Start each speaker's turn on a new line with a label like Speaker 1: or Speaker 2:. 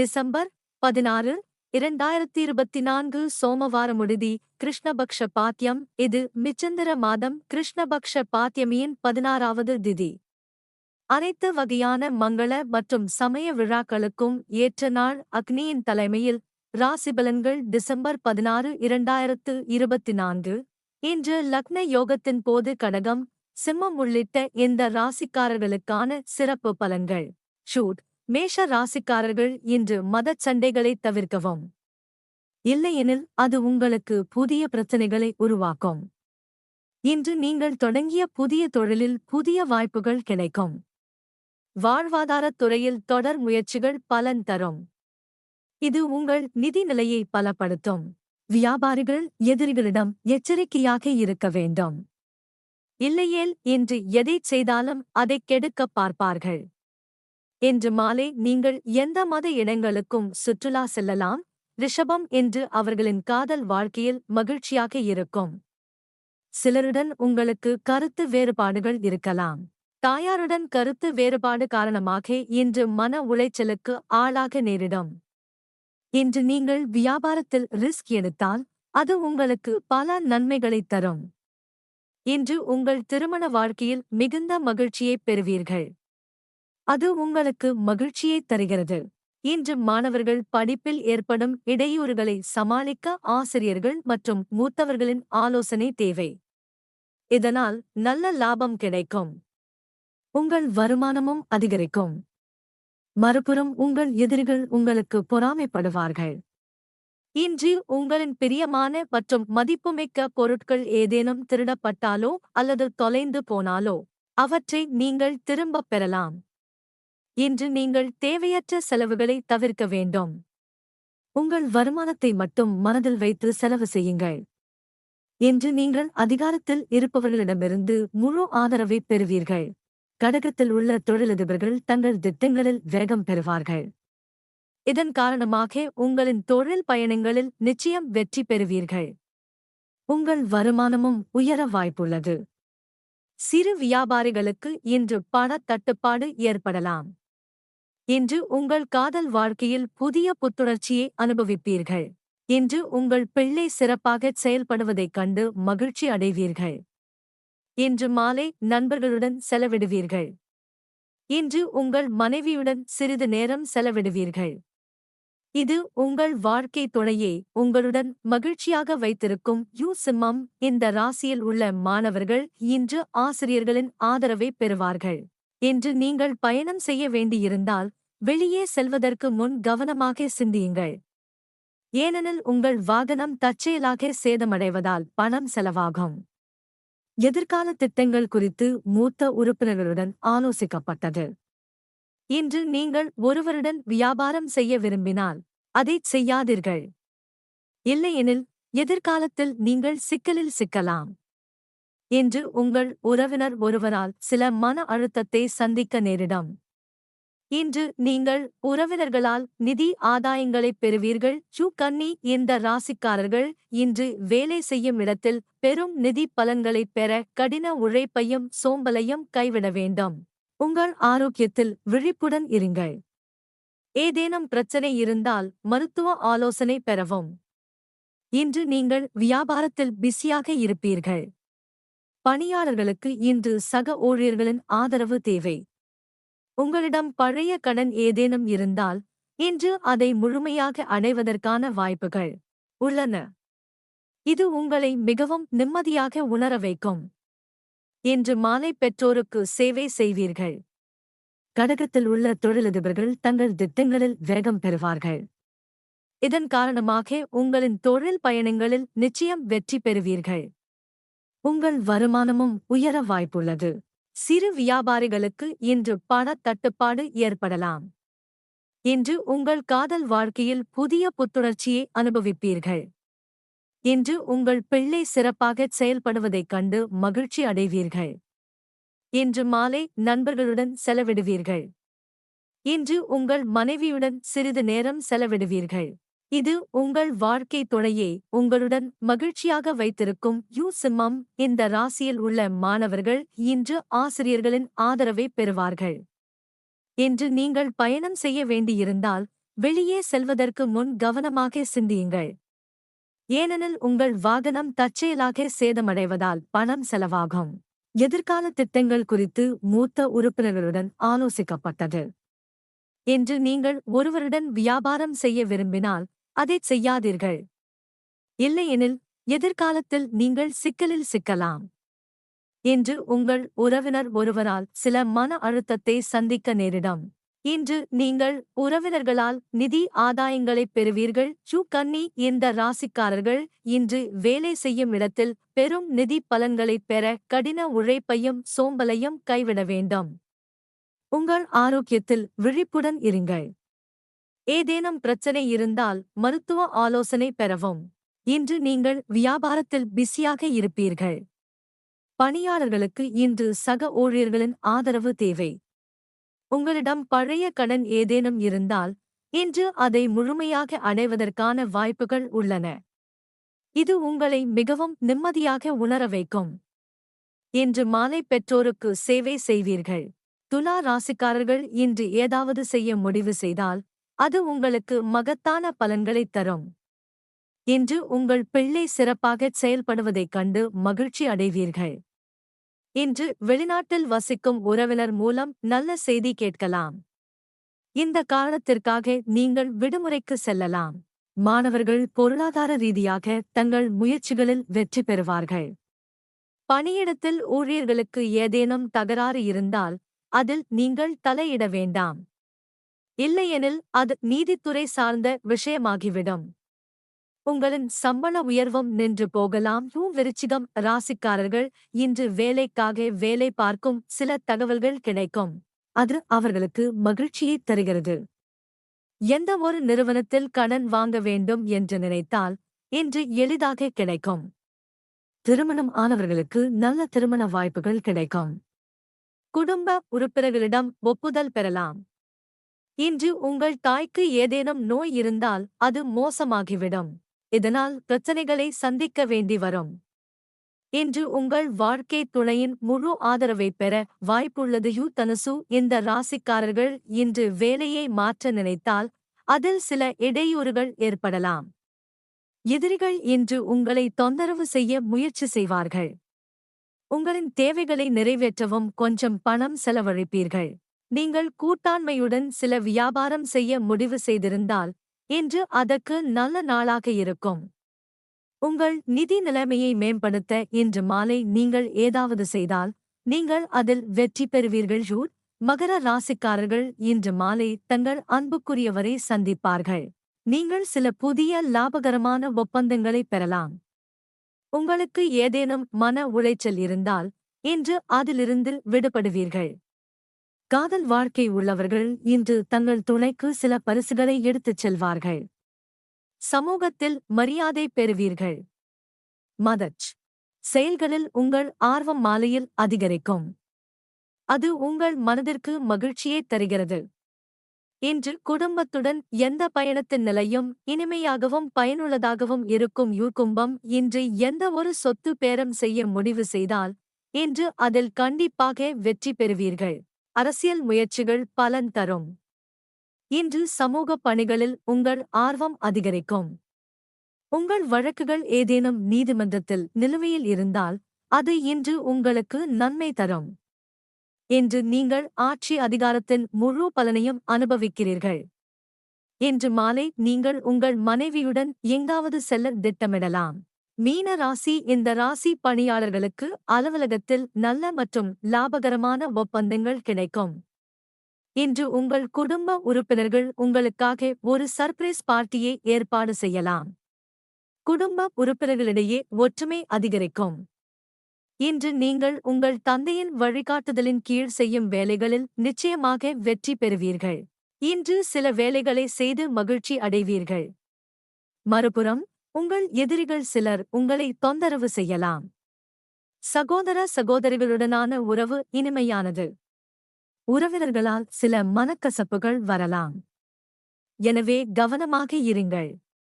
Speaker 1: December பதினாறு இரண்டாயிரத்தி இருபத்தி நான்கு சோமவார முடிதி கிருஷ்ணபக்ஷ பாத்தியம் இது மிச்சந்திர மாதம் கிருஷ்ணபக்ஷ பாத்தியமியின் பதினாறாவது திதி. அனைத்து வகையான மங்கள மற்றும் சமய விழாக்களுக்கும் ஏற்ற நாள் அக்னியின் தலைமையில் ராசிபலன்கள் டிசம்பர் பதினாறு இரண்டாயிரத்து இருபத்தி நான்கு இன்று லக்ன யோகத்தின் போது கடகம் சிம்மம் உள்ளிட்ட இந்த ராசிக்காரர்களுக்கான சிறப்பு பலன்கள். ஷூட். மேஷ ராசிக்காரர்கள் இன்று மதச் சண்டைகளை தவிர்க்கவும். இல்லையெனில் அது உங்களுக்கு புதிய பிரச்சனைகளை உருவாக்கும். இன்று நீங்கள் தொடங்கிய புதிய தொழிலில் புதிய வாய்ப்புகள் கிடைக்கும். வாழ்வாதாரத் துறையில் தொடர் முயற்சிகள் பலன் தரும். இது உங்கள் நிதி நிலையை பலப்படுத்தும். வியாபாரிகள் எதிரிகளிடம் எச்சரிக்கையாக இருக்க வேண்டும். இல்லையேல் இன்று எதைச் செய்தாலும் அதைக் கெடுக்கப் பார்ப்பார்கள். இன்று மாலை நீங்கள் எந்த மத இடங்களுக்கும் சுற்றுலா செல்லலாம்? ரிஷபம் என்று அவர்களின் காதல் வாழ்க்கையில் மகிழ்ச்சியாக இருக்கும். சிலருடன் உங்களுக்கு கருத்து வேறுபாடுகள் இருக்கலாம். தாயாருடன் கருத்து வேறுபாடு காரணமாக இன்று மன உளைச்சலுக்கு ஆளாக நேரிடும். இன்று நீங்கள் வியாபாரத்தில் ரிஸ்க் எடுத்தால் அது உங்களுக்கு பல நன்மைகளைத் தரும். இன்று உங்கள் திருமண வாழ்க்கையில் மிகுந்த மகிழ்ச்சியைப் பெறுவீர்கள். அது உங்களுக்கு மகிழ்ச்சியைத் தருகிறது. இன்று மாணவர்கள் படிப்பில் ஏற்படும் இடையூறுகளை சமாளிக்க ஆசிரியர்கள் மற்றும் மூத்தவர்களின் ஆலோசனை தேவை. இதனால் நல்ல லாபம் கிடைக்கும். உங்கள் வருமானமும் அதிகரிக்கும். மறுபுறம் உங்கள் எதிரிகள் உங்களுக்கு பொறாமைப்படுவார்கள். இன்று உங்களின் பிரியமான மற்றும் மதிப்புமிக்க பொருட்கள் ஏதேனும் திருடப்பட்டாலோ அல்லது தொலைந்து போனாலோ அவற்றை நீங்கள் திரும்பப் பெறலாம். இன்று நீங்கள் தேவையற்ற செலவுகளை தவிர்க்க வேண்டும். உங்கள் வருமானத்தை மட்டும் மனதில் வைத்து செலவு செய்யுங்கள். இன்று நீங்கள் அதிகாரத்தில் இருப்பவர்களிடமிருந்து முழு ஆதரவை பெறுவீர்கள். கடகத்தில் உள்ள தொழிலதிபர்கள் தங்கள் திட்டங்களில் வேகம் பெறுவார்கள். இதன் காரணமாக உங்களின் தொழில் பயணங்களில் நிச்சயம் வெற்றி பெறுவீர்கள். உங்கள் வருமானமும் உயர வாய்ப்புள்ளது. சிறு வியாபாரிகளுக்கு இன்று பண தட்டுப்பாடு ஏற்படலாம். இன்று உங்கள் காதல் வாழ்க்கையில் புதிய புத்துணர்ச்சியை அனுபவிப்பீர்கள். இன்று உங்கள் பிள்ளை சிறப்பாகச் செயல்படுவதைக் கண்டு மகிழ்ச்சி அடைவீர்கள். இன்று மாலை நண்பர்களுடன் செலவிடுவீர்கள். இன்று உங்கள் மனைவியுடன் சிறிது நேரம் செலவிடுவீர்கள். இது உங்கள் வாழ்க்கை துணையை உங்களுடன் மகிழ்ச்சியாக வைத்திருக்கும் யூ சிம்மம் இந்த ராசியில் உள்ள மாணவர்கள் இன்று ஆசிரியர்களின் ஆதரவை பெறுவார்கள். இன்று நீங்கள் பயணம் செய்ய வேண்டியிருந்தால் வெளியே செல்வதற்கு முன் கவனமாக சிந்தியுங்கள். ஏனெனில் உங்கள் வாகனம் தற்செயலாக சேதமடைவதால் பணம் செலவாகும். எதிர்கால திட்டங்கள் குறித்து மூத்த உறுப்பினர்களுடன் ஆலோசிக்கப்பட்டது. இன்று நீங்கள் ஒருவருடன் வியாபாரம் செய்ய விரும்பினால் அதைச் செய்யாதீர்கள். இல்லையெனில் எதிர்காலத்தில் நீங்கள் சிக்கலில் சிக்கலாம். இன்று உங்கள் உறவினர் ஒருவரால் சில மன அழுத்தத்தை சந்திக்க நேரிடும். இன்று நீங்கள் உறவினர்களால் நிதி ஆதாயங்களைப் பெறுவீர்கள். சு கன்னி இந்த ராசிக்காரர்கள் இன்று வேலை செய்யும் இடத்தில் பெரும் நிதி பலன்களைப் பெற கடின உழைப்பையும் சோம்பலையும் கைவிட வேண்டும். உங்கள் ஆரோக்கியத்தில் விழிப்புடன் இருங்கள். ஏதேனும் பிரச்சனை இருந்தால் மருத்துவ ஆலோசனை பெறவும். இன்று நீங்கள் வியாபாரத்தில் பிஸியாக இருப்பீர்கள். பணியாளர்களுக்கு இன்று சக ஊழியர்களின் ஆதரவு தேவை. உங்களிடம் பழைய கடன் ஏதேனும் இருந்தால் இன்று அதை முழுமையாக அடைவதற்கான வாய்ப்புகள் உள்ளன. இது உங்களை மிகவும் நிம்மதியாக உணர வைக்கும். இன்று மாலை பெற்றோருக்கு சேவை செய்வீர்கள். கடகத்தில் உள்ள தொழிலதிபர்கள் தங்கள் திட்டங்களில் வேகம் பெறுவார்கள். இதன் காரணமாக உங்களின் தொழில் பயணங்களில் நிச்சயம் வெற்றி பெறுவீர்கள். உங்கள் வருமானமும் உயர வாய்ப்புள்ளது. சிறு வியாபாரிகளுக்கு இன்று பணத்தட்டுப்பாடு ஏற்படலாம். இன்று உங்கள் காதல் வாழ்க்கையில் புதிய புத்துணர்ச்சியை அனுபவிப்பீர்கள். இன்று உங்கள் பிள்ளை சிறப்பாகச் செயல்படுவதைக் கண்டு மகிழ்ச்சி அடைவீர்கள். இன்று மாலை நண்பர்களுடன் செலவிடுவீர்கள். இன்று உங்கள் மனைவியுடன் சிறிது நேரம் செலவிடுவீர்கள். இது உங்கள் வாழ்க்கை துணையை உங்களுடன் மகிழ்ச்சியாக வைத்திருக்கும் யூ சிம்மம் இந்த ராசியில் உள்ள மாணவர்கள் இன்று ஆசிரியர்களின் ஆதரவை பெறுவார்கள். இன்று நீங்கள் பயணம் செய்ய வேண்டியிருந்தால் வெளியே செல்வதற்கு முன் கவனமாக சிந்தியுங்கள். ஏனெனில் உங்கள் வாகனம் தற்செயலாக சேதமடைவதால் பணம் செலவாகும். எதிர்கால திட்டங்கள் குறித்து மூத்த உறுப்பினர்களுடன் ஆலோசிக்கப்பட்டது. என்று நீங்கள் ஒருவருடன் வியாபாரம் செய்ய விரும்பினால் அதைச் செய்யாதீர்கள். இல்லையெனில் எதிர்காலத்தில் நீங்கள் சிக்கலில் சிக்கலாம். இன்று உங்கள் உறவினர் ஒருவரால் சில மன அழுத்தத்தை சந்திக்க நேரிடும். இன்று நீங்கள் உறவினர்களால் நிதி ஆதாயங்களைப் பெறுவீர்கள். சு கன்னி இந்த ராசிக்காரர்கள் இன்று வேலை செய்யும் இடத்தில் பெரும் நிதி பலன்களைப் பெற கடின உழைப்பையும் சோம்பலையும் கைவிட வேண்டும். உங்கள் ஆரோக்கியத்தில் விழிப்புடன் இருங்கள். ஏதேனும் பிரச்சனை இருந்தால் மருத்துவ ஆலோசனை பெறவும். இன்று நீங்கள் வியாபாரத்தில் பிஸியாக இருப்பீர்கள். பணியாளர்களுக்கு இன்று சக ஊழியர்களின் ஆதரவு தேவை. உங்களிடம் பழைய கடன் ஏதேனும் இருந்தால் இன்று அதை முழுமையாக அடைவதற்கான வாய்ப்புகள் உள்ளன. இது உங்களை மிகவும் நிம்மதியாக உணர வைக்கும். இன்று மாலை பெற்றோருக்கு சேவை செய்வீர்கள். துலா ராசிக்காரர்கள் இன்று ஏதாவது செய்ய முடிவு செய்தால் அது உங்களுக்கு மகத்தான பலன்களைத் தரும். இன்று உங்கள் பிள்ளை சிறப்பாகச் செயல்படுவதைக் கண்டு மகிழ்ச்சி அடைவீர்கள். இன்று வெளிநாட்டில் வசிக்கும் உறவினர் மூலம் நல்ல செய்தி கேட்கலாம். இந்த காரணத்திற்காக நீங்கள் விடுமுறைக்கு செல்லலாம். மாணவர்கள் பொருளாதார ரீதியாக தங்கள் முயற்சிகளில் வெற்றி பெறுவார்கள். பணியிடத்தில் ஊழியர்களுக்கு ஏதேனும் தகராறு இருந்தால் அதில் நீங்கள் தலையிட வேண்டாம். இல்லையெனில் அது நீதித்துறை சார்ந்த விஷயமாகிவிடும். உங்களின் சம்பள உயர்வும் நின்று போகலாம். யூ விருச்சிகம் ராசிக்காரர்கள் இன்று வேலைக்காக வேலை பார்க்கும் சில தகவல்கள் கிடைக்கும். அது அவர்களுக்கு மகிழ்ச்சியை தருகிறது. எந்த ஒரு நிறுவனத்தில் கடன் வாங்க வேண்டும் என்று நினைத்தால் இன்று எளிதாக கிடைக்கும். திருமணம் ஆனவர்களுக்கு நல்ல திருமண வாய்ப்புகள் கிடைக்கும். குடும்ப உறுப்பினர்களிடம் ஒப்புதல் பெறலாம். இன்று உங்கள் தாய்க்கு ஏதேனும் நோய் இருந்தால் அது மோசமாகிவிடும். இதனால் பிரச்சனைகளை சந்திக்க வேண்டி வரும். இன்று உங்கள் வாழ்க்கை துணையின் முழு ஆதரவை பெற வாய்ப்புள்ளது. யூ தனுசு இந்த ராசிக்காரர்கள் இன்று வேலையை மாற்ற நினைத்தால் அதில் சில இடையூறுகள் ஏற்படலாம். எதிரிகள் இன்று உங்களை தொந்தரவு செய்ய முயற்சி செய்வார்கள். உங்களின் தேவைகளை நிறைவேற்றவும் கொஞ்சம் பணம் செலவழிப்பீர்கள். நீங்கள் கூட்டாண்மையுடன் சில வியாபாரம் செய்ய முடிவு செய்திருந்தால் இன்று அதற்கு நல்ல நாளாக இருக்கும். உங்கள் நிதி நிலைமையை மேம்படுத்த இன்று மாலை நீங்கள் ஏதாவது செய்தால் நீங்கள் அதில் வெற்றி பெறுவீர்கள். ஜூட் மகர ராசிக்காரர்கள் இன்று மாலை தங்கள் அன்புக்குரியவரை சந்திப்பார்கள். நீங்கள் சில புதிய லாபகரமான ஒப்பந்தங்களை பெறலாம். உங்களுக்கு ஏதேனும் மன உளைச்சல் இருந்தால் இன்று அதிலிருந்து விடுபடுவீர்கள். காதல் வாழ்க்கை உள்ளவர்கள் இன்று தங்கள் துணைக்கு சில பரிசுகளை எடுத்துச் செல்வார்கள். சமூகத்தில் மரியாதை பெறுவீர்கள். மதச் செயல்களில் உங்கள் ஆர்வம் மாலையில் அதிகரிக்கும். அது உங்கள் மனதிற்கு மகிழ்ச்சியை தருகிறது. இன்று குடும்பத்துடன் எந்த பயணத்தின் நிலையும் இனிமையாகவும் பயனுள்ளதாகவும் இருக்கும் யூகும்பம் இன்று எந்த ஒரு சொத்து பேரம் செய்ய முடிவு செய்தால் இன்று அதில் கண்டிப்பாக வெற்றி பெறுவீர்கள். அரசியல் முயற்சிகள் பலன் தரும். இன்று சமூக பணிகளில் உங்கள் ஆர்வம் அதிகரிக்கும். உங்கள் வழக்குகள் ஏதேனும் நீதிமன்றத்தில் நிலுவையில் இருந்தால் அது இன்று உங்களுக்கு நன்மை தரும். இன்று நீங்கள் ஆட்சி அதிகாரத்தின் முழு பலனையும் அனுபவிக்கிறீர்கள். இன்று மாலை நீங்கள் உங்கள் மனைவியுடன் எங்காவது செல்ல திட்டமிடலாம். மீன ராசி இந்த ராசி பணியாளர்களுக்கு அலுவலகத்தில் நல்ல மற்றும் லாபகரமான ஒப்பந்தங்கள் கிடைக்கும். இன்று உங்கள் குடும்ப உறுப்பினர்கள் உங்களுக்காக ஒரு சர்ப்ரைஸ் பார்ட்டியை ஏற்பாடு செய்யலாம். குடும்ப உறுப்பினர்களிடையே ஒற்றுமை அதிகரிக்கும். இன்று நீங்கள் உங்கள் தந்தையின் வழிகாட்டுதலின் கீழ் செய்யும் வேலைகளில் நிச்சயமாக வெற்றி பெறுவீர்கள். இன்று சில வேலைகளை செய்து மகிழ்ச்சி அடைவீர்கள். மறுபுறம் உங்கள் எதிரிகள் சிலர் உங்களை தொந்தரவு செய்யலாம். சகோதர சகோதரிகளுடனான உறவு இனிமையானது. உறவினர்களால் சில மனக்கசப்புகள் வரலாம். எனவே கவனமாக இருங்கள்.